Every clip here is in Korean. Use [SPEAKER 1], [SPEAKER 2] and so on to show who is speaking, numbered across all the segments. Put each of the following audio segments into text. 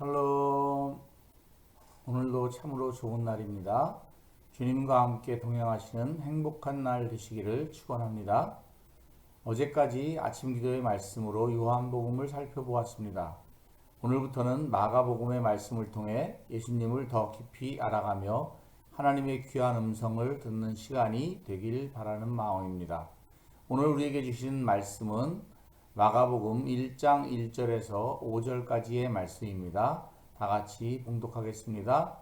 [SPEAKER 1] 샬롬. 오늘도 참으로 좋은 날입니다. 주님과 함께 동행하시는 행복한 날 되시기를 축원합니다. 어제까지 아침 기도의 말씀으로 요한복음을 살펴보았습니다. 오늘부터는 마가복음의 말씀을 통해 예수님을 더 깊이 알아가며 하나님의 귀한 음성을 듣는 시간이 되길 바라는 마음입니다. 오늘 우리에게 주신 말씀은 마가복음 1장 1절에서 5절까지의 말씀입니다. 다 같이 봉독하겠습니다.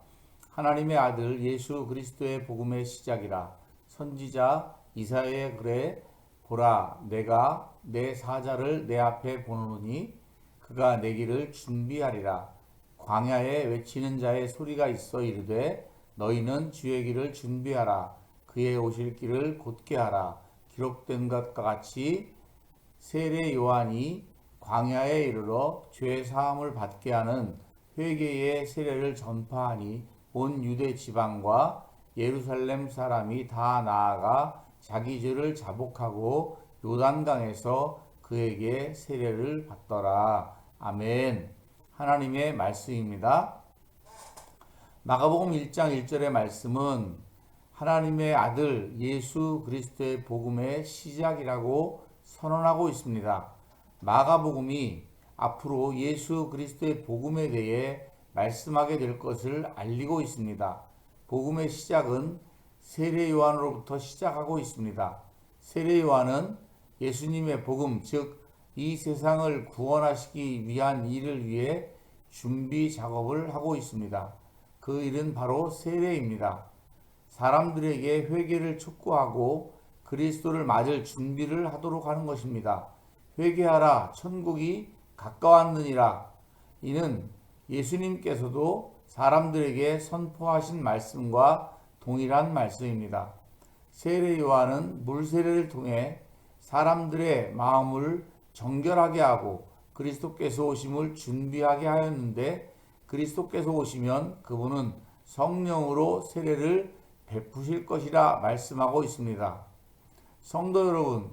[SPEAKER 1] 하나님의 아들 예수 그리스도의 복음의 시작이라 선지자 이사야의 글에 보라 내가 내 사자를 내 앞에 보노니 그가 내 길을 준비하리라 광야에 외치는 자의 소리가 있어 이르되 너희는 주의 길을 준비하라 그의 오실 길을 곧게 하라 기록된 것과 같이 세례 요한이 광야에 이르러 죄 사함을 받게 하는 회개의 세례를 전파하니 온 유대 지방과 예루살렘 사람이 다 나아가 자기 죄를 자복하고 요단강에서 그에게 세례를 받더라. 아멘. 하나님의 말씀입니다. 마가복음 1장 1절의 말씀은 하나님의 아들 예수 그리스도의 복음의 시작이라고 선언하고 있습니다. 마가복음이 앞으로 예수 그리스도의 복음에 대해 말씀하게 될 것을 알리고 있습니다. 복음의 시작은 세례 요한으로부터 시작하고 있습니다. 세례 요한은 예수님의 복음, 즉, 이 세상을 구원하시기 위한 일을 위해 준비 작업을 하고 있습니다. 그 일은 바로 세례입니다. 사람들에게 회개를 촉구하고 그리스도를 맞을 준비를 하도록 하는 것입니다. 회개하라, 천국이 가까웠느니라. 이는 예수님께서도 사람들에게 선포하신 말씀과 동일한 말씀입니다. 세례 요한은 물 세례를 통해 사람들의 마음을 정결하게 하고 그리스도께서 오심을 준비하게 하였는데 그리스도께서 오시면 그분은 성령으로 세례를 베푸실 것이라 말씀하고 있습니다. 성도 여러분,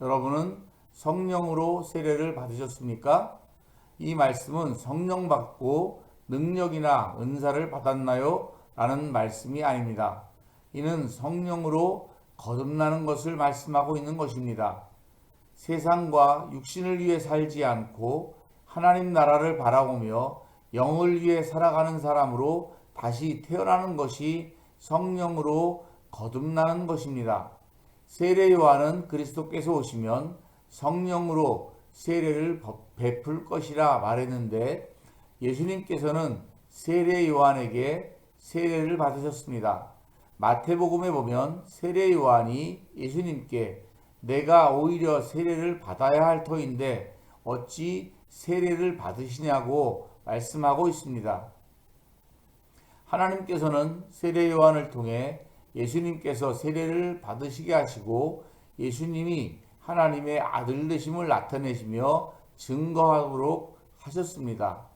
[SPEAKER 1] 여러분은 성령으로 세례를 받으셨습니까? 이 말씀은 성령 받고 능력이나 은사를 받았나요? 라는 말씀이 아닙니다. 이는 성령으로 거듭나는 것을 말씀하고 있는 것입니다. 세상과 육신을 위해 살지 않고 하나님 나라를 바라보며 영을 위해 살아가는 사람으로 다시 태어나는 것이 성령으로 거듭나는 것입니다. 세례 요한은 그리스도께서 오시면 성령으로 세례를 베풀 것이라 말했는데 예수님께서는 세례 요한에게 세례를 받으셨습니다. 마태복음에 보면 세례 요한이 예수님께 내가 오히려 세례를 받아야 할 터인데 어찌 세례를 받으시냐고 말씀하고 있습니다. 하나님께서는 세례 요한을 통해 예수님께서 세례를 받으시게 하시고 예수님이 하나님의 아들 되심을 나타내시며 증거하도록 하셨습니다.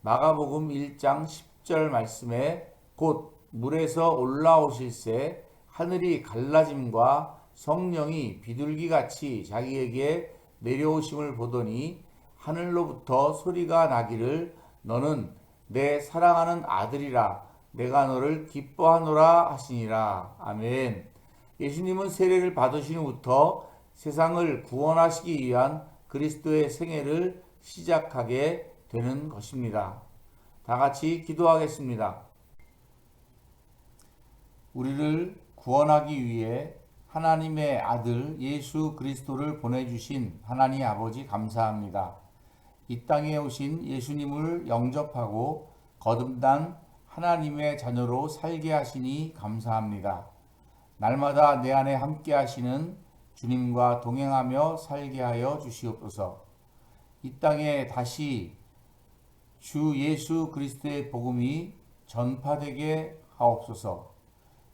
[SPEAKER 1] 마가복음 1장 10절 말씀에 곧 물에서 올라오실새 하늘이 갈라짐과 성령이 비둘기같이 자기에게 내려오심을 보더니 하늘로부터 소리가 나기를 너는 내 사랑하는 아들이라 내가 너를 기뻐하노라 하시니라. 아멘. 예수님은 세례를 받으신 후부터 세상을 구원하시기 위한 그리스도의 생애를 시작하게 되는 것입니다. 다 같이 기도하겠습니다. 우리를 구원하기 위해 하나님의 아들 예수 그리스도를 보내주신 하나님 아버지 감사합니다. 이 땅에 오신 예수님을 영접하고 거듭난 하나님의 자녀로 살게 하시니 감사합니다. 날마다 내 안에 함께 하시는 주님과 동행하며 살게 하여 주시옵소서. 이 땅에 다시 주 예수 그리스도의 복음이 전파되게 하옵소서.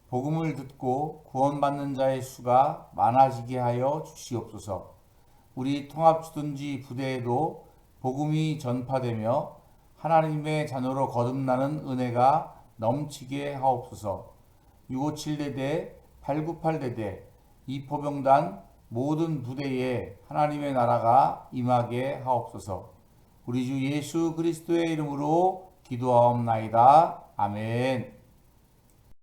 [SPEAKER 1] 복음을 듣고 구원받는 자의 수가 많아지게 하여 주시옵소서. 우리 통합주둔지 부대에도 복음이 전파되며 하나님의 자녀로 거듭나는 은혜가 넘치게 하옵소서. 657대대, 898대대, 이포병단, 모든 부대에 하나님의 나라가 임하게 하옵소서. 우리 주 예수 그리스도의 이름으로 기도하옵나이다. 아멘.